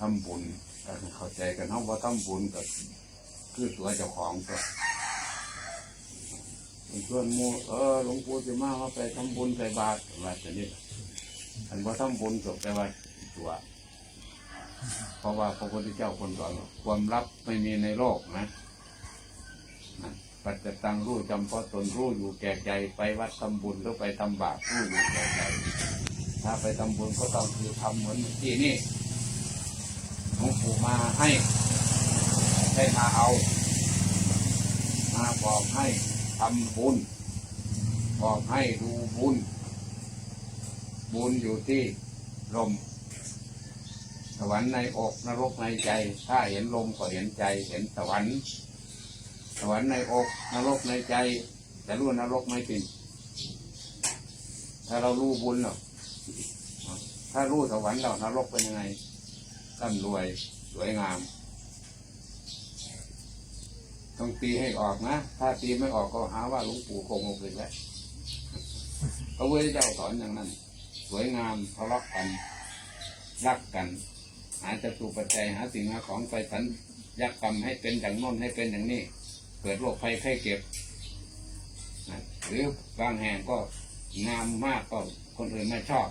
ทำบุญก็ให้เข้าใจกันเนาะว่าทำบุญก็คือตัวเจ้าของก็เพื่อนหมูเออหลวงปู่จะมาว่าไปทำบุญใส่บาตรว่าจะนี่อันว่าทำบุญจบแต่ว่าตัว เพราะว่าพระพุทธเจ้าคนสอนว่าความลับไม่มีในโลกนะนะปัจจตังรู้จำเพาะตนรู้อยู่แก่ใจไปวัดทำบุญหรือไปทำบาปรู้อยู่แก่ใจ ถ้าไปทำบุญก็ต้องคือทำเหมือนเมื่นี่ หลวงปู่มาให้ให้มาเอา มาบอกให้ทำบุญบอกให้ดูบุญ บุญอยู่ที่ลม สวรรค์ในอกนรกในใจ ถ้าเห็นลมก็เห็นใจ เห็นสวรรค์ สวรรค์ในอกนรกในใจแต่รู้นรกไม่เป็นถ้าเรารู้บุญหรอกถ้ารู้สวรรค์เรานรกเป็นยังไง ร่ำรวยสวยงาม ต้องตีให้ออกนะ ถ้าตีไม่ออกก็หาว่าหลวงปู่โกงงเลยแล้วพระพุทเจ้าสอนอย่างนั้น สวยงามทะเลาะกันรักกัน หาจะตูปัจจัยหาสิ่งหาของไปสัญยักกรรมให้เป็นอย่างน้นให้เป็นอย่างนี้ เกิดโรคภัยไข้เจ็บหรือบางแห่งก็งามมากก็คนอื่นไม่ชอบ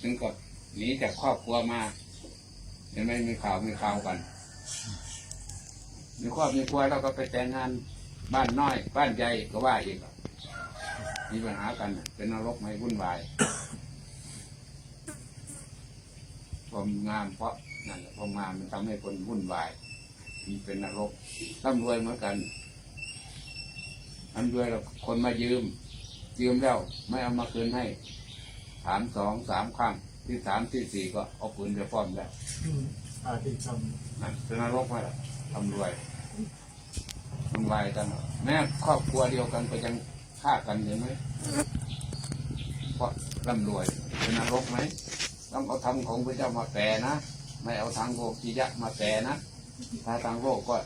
ถึงก็หนีจากครอบครัวมา เห็นไหมมีข่าวมีข่าวกันมีครอบมีครัวเราก็ไปแต่งงานบ้านน้อย บ้านใหญ่ก็ว่าอีกมีปัญหากัน เป็นนรกไม่วุ่นวายความงามเพราะนั่นความงามมันทำให้คนวุ่นวายมันเป็นนรกร่ำรวยเหมือนกันร่ำรวยเราคนมายืม ยืมแล้ว ไม่เอามาคืนให้ ถามสองสามครั้ง ที่สามที่สี่ก็เอาปืนไปฟ้อมแล้วอืมอาทิตย์ทนั่นเป็นนรกไหมล่ะทำรวยทำลายกันแม้ครอบครัวเดียวกันก็ยังฆ่ากันเห็นไหมเพราะร่ำรวยเป็นนรกไหมต้องเอาธรรมของพระเจ้ามาแปลนะไม่เอาทางโลกียะมาแปลนะถ้าทางโลกก็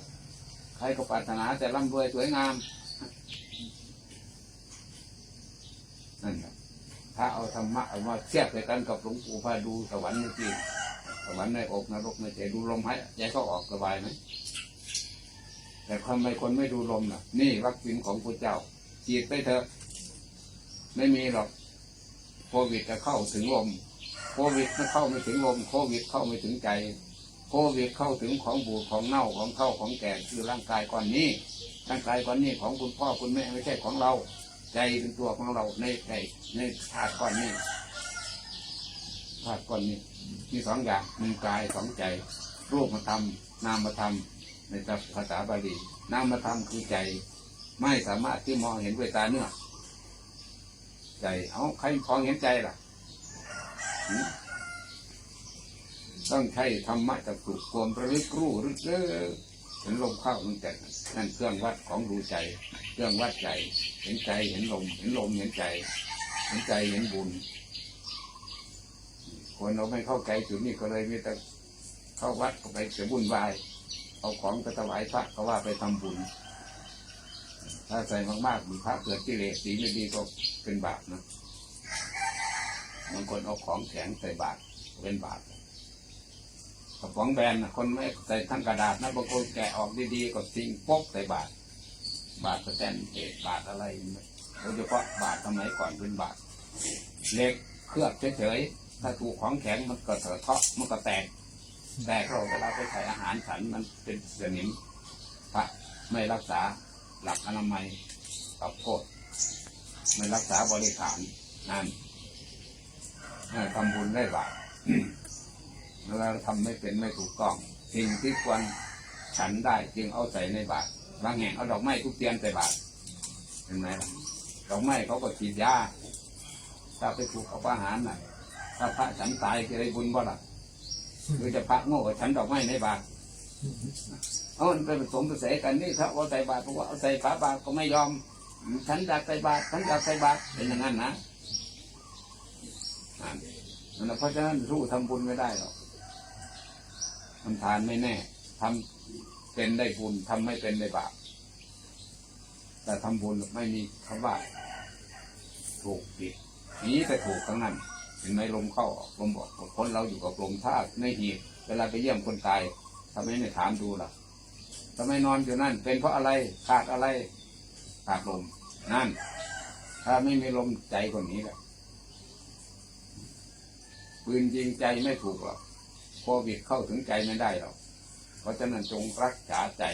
ใครก็ปรารถนาแต่ร่ำรวยสวยงามนั่นแหละ ถ้าเอาธรรมะเอามาเทียบกันกับหลวงปู่พาดูสวรรค์เมื่อกี้สวรรค์ในอกนรกในใจดูลมหายใจเขาออกสบายไหมแต่ทำไมคนไม่ดูลมล่ะ นี่วัคซีนของพระเจ้าฉีดไปเถอะ ไม่มีหรอกโควิดจะเข้าถึงลมโควิดไม่เข้าไม่ถึงลมโควิดเข้าไม่ถึงใจโควิดเข้าถึงของบูดของเน่าของเข้าของแก่คือร่างกายก้อนนี้ร่างกายก้อนนี้ของคุณพ่อคุณแม่ไม่ใช่ของเรา ใจเป็นตัวของเราในใจในธาตุก้อนนี้ธาตุก้อนนี้ มีสองอย่างหนึ่งกายสองใจ รูปมาทำนามมาทำในภาษาบาลีนามมาทำคือใจ ไม่สามารถที่มองเห็นด้วยตาเนื้อใจเอาใครมองเห็นใจล่ะต้องใช้ธรรมะจักสุความประลึกรู้รึกเด้อเห็นลมเข้ามันแต่นั่นเครื่องวัดของดูใจ เครื่องวัดใจเห็นใจเห็นลมเห็นลมเห็นใจ เห็นใจเห็นบุญ คนเราไม่เข้าใจจุดนี้ก็เลยมีแต่เข้าวัดก็ไปเสียบุญวาย เอาของไปถวายพระก็ว่าไปทำบุญ ถ้าใส่มากๆมีพระเกิดกิเลสสีไม่ดีก็เป็นบาปนะบางคนเอาของแข็งใส่บาตรเป็นบาปกระป๋องแบนคนไม่ใส่ทั้งกระดาษนะบางคนแกะออกดีๆก็ทิ้งป๊กใส่บาตร บาตรสแตนเอกบาตรอะไรโดยเฉพาะบาตรสมัยก่อนเป็นบาตรเล็กเคลือบเฉยๆถ้าถูกของแข็งมันก็เถอะเทาะมันก็แตกแตกเราเวลาไปใส่อาหารฉันมันเป็นสนิมพระไม่รักษาหลักอนามัยกับโทษไม่รักษาบริขารนั่นทำบุญได้บาปเวลาทำไม่เป็นไม่ถูกต้องสิ่งที่ควรฉันได้จึงเอาใส่ในบาตร บางแห่งเอาดอกไม้ทุกเทียนใส่บาตรเห็นไหมล่ะดอกไม้เขาก็ฉีดยาถ้าไปถูกเอาอาหารน่ะ ถ้าพระฉันตายจะได้บุญบ่ล่ะหรือจะพระโง่กับฉันดอกไม้ในบาตรเอามันไปผสมผสานกันนี่ถ้าเอาใส่บาตรเพราะว่าเอาใส่ฝาบาตรก็ไม่ยอม ฉันอยากใส่บาตรฉันอยากใส่บาตรเป็นอย่างนั้นนะนั่นเพราะฉะนั้นสู้ทำบุญไม่ได้หรอกทำทานไม่แน่ทำ เป็นได้บุญทำไม่เป็นได้บาปแต่ทำบุญไม่มีคำว่าถูกผิดนี้แต่ถูกทั้งนั้นเห็นไหมลมเข้าออกลมออกคนเราอยู่กับลมถ้าในหีบเวลาไปเยี่ยมคนตายทำไมไม่ถามดูล่ะทำไมนอนอยู่นั่น เป็นเพราะอะไรขาดอะไรขาดลมนั่น ถ้าไม่มีลมใจคนนี้แหละปืนยิงใจไม่ถูกหรอกโควิดเข้าถึงใจไม่ได้หรอก เพราะฉะนั้นจงรักษาใจ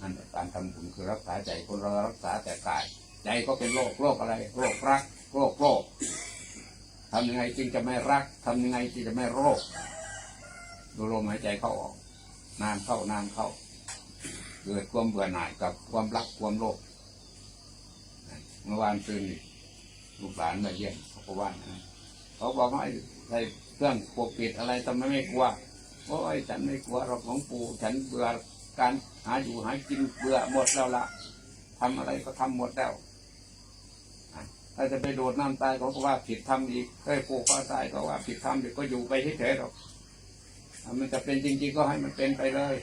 นั่นการทำบุญคือรักษาใจคนเรารักษาแต่กาย ใจก็เป็นโรคโรคอะไรโรครักโรคโรคทำยังไงจึงจะไม่รักทำยังไงจึงจะไม่โรค ดูลมหายใจเข้าออก นานเข้านานเข้า เกิดความเบื่อหน่ายกับความรักความโลภเมื่อวานคืนนี่ลูกหลานมาเยี่ยมเขาก็ว่านเขาบอกว่าไอ้ใส่เครื่องปกปิดอะไรทำไมไม่กลัว โอ้ยฉันไม่กลัวหรอกของปู่ ฉันเบื่อการหาอยู่หากินเบื่อหมดแล้วละทำอะไรก็ทำหมดแล้วถ้าจะไปโดดน้ำตายเขาก็ว่าผิดทำอีกเคยปลูกฟ้าตายก็ว่าผิดทำอีกก็อยู่ไปเฉยๆหรอกมันจะเป็นจริงๆก็ให้มันเป็นไปเลย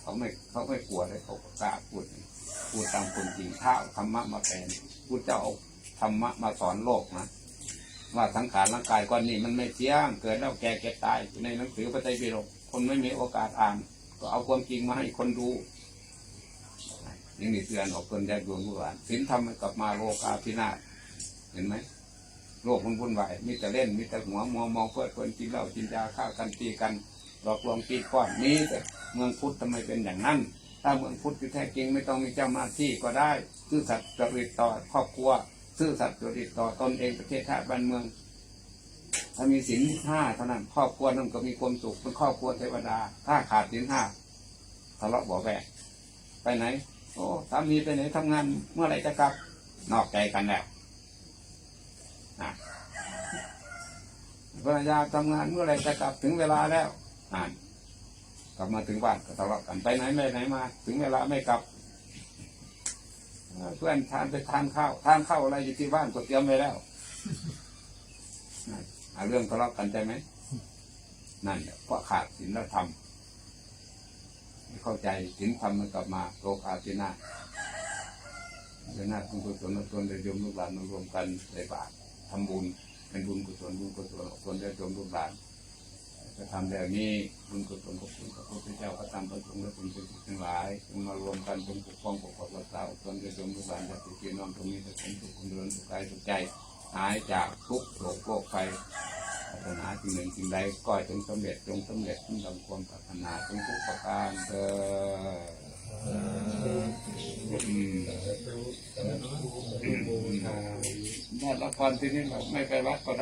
เขาไม่เขาไม่กลัวเลยเขากล้าพูดพูดตามคนจริงถ้าเอาธรรมะมาแปลนพูดเจ้าเอาธรรมะมาสอนโลกนะ ว่าสังขารร่างกายก้อนนี้มันไม่เที่ยง เกิดแล้วแก่เก็บตายอยู่ในหนังสือพระไตรปิฎกคนไม่มีโอกาสอ่าน ก็เอาความจริงมาให้คนดูนี่นี่เตือนออกคนแยกดวงผู้อ่านสินธรรมกลับมาโลกาพินาศเห็นไหมโลกมันวุ่นวายมีแต่เล่นมีแต่หัวมัวมองเพื่อคนกินเหล้ากินยาฆ่ากันตีกันหลอกลวงตีก้อนนี้แต่เมืองพุทธทำไมเป็นอย่างนั้น ถ้าเมืองพุทธที่แท้จริงไม่ต้องมีเจ้าหน้าที่ก็ได้ซื่อสัตย์จริตต่อครอบครัว ซื่อสัตย์จริตต่อตนเองประเทศชาติบ้านเมือง ถ้ามีศีลห้าเท่านั้นครอบครัวนั้นก็มีความสุขเป็นครอบครัวเทวดา ถ้าขาดศีลห้าทะเลาะบาะแวงไปไหน โอ้สามีไปไหนทำงานเมื่อไรจะกลับ นอกใจกันแล้วนะภรรยาทำงานเมื่อไรจะกลับถึงเวลาแล้วอ่านกลับมาถึงบ้านก็ทะเลาะกันไปไหนไม่ไหนมา ถึงเวลาไม่กลับ เพื่อนทานไปทานข้าวทานข้าวอะไรอยู่ที่บ้านก็เตรียมไว้แล้วนั่นหาเรื่องทะเลาะกันใช่ไหมนั่นเพราะขาดศีลธรรมไม่เข้าใจศีลธรรมมันกลับมาโลกอาธินาเดือนหน้าคุณกุศลตนได้ยมลูกหลานมารวมกันในบาตรทำบุญเป็นบุญกุศลบุญกุศลตนได้ยมลูกหลาน จะทำแบบนี้บุญกุศลของคุณพระพุทธเจ้าพระธรรมพระสงฆ์และคุณเป็นทั้งหลายจงมารวมกันจงปกป้องปกปักรักษาตนจะจงทุกการจะติดเตียนน้อมตรงนี้จะเป็นทุกคนเดินทุกกายทุกใจ หายจากทุกข์โศกโรคภัยปัญหาสิ่งหนึ่งสิ่งใดก็จงสำเร็จจงสำเร็จที่ดังความปรารถนาจงทุกประการเถิดอืมได้ละครที่นี่เราไม่ไปวัดก็ได้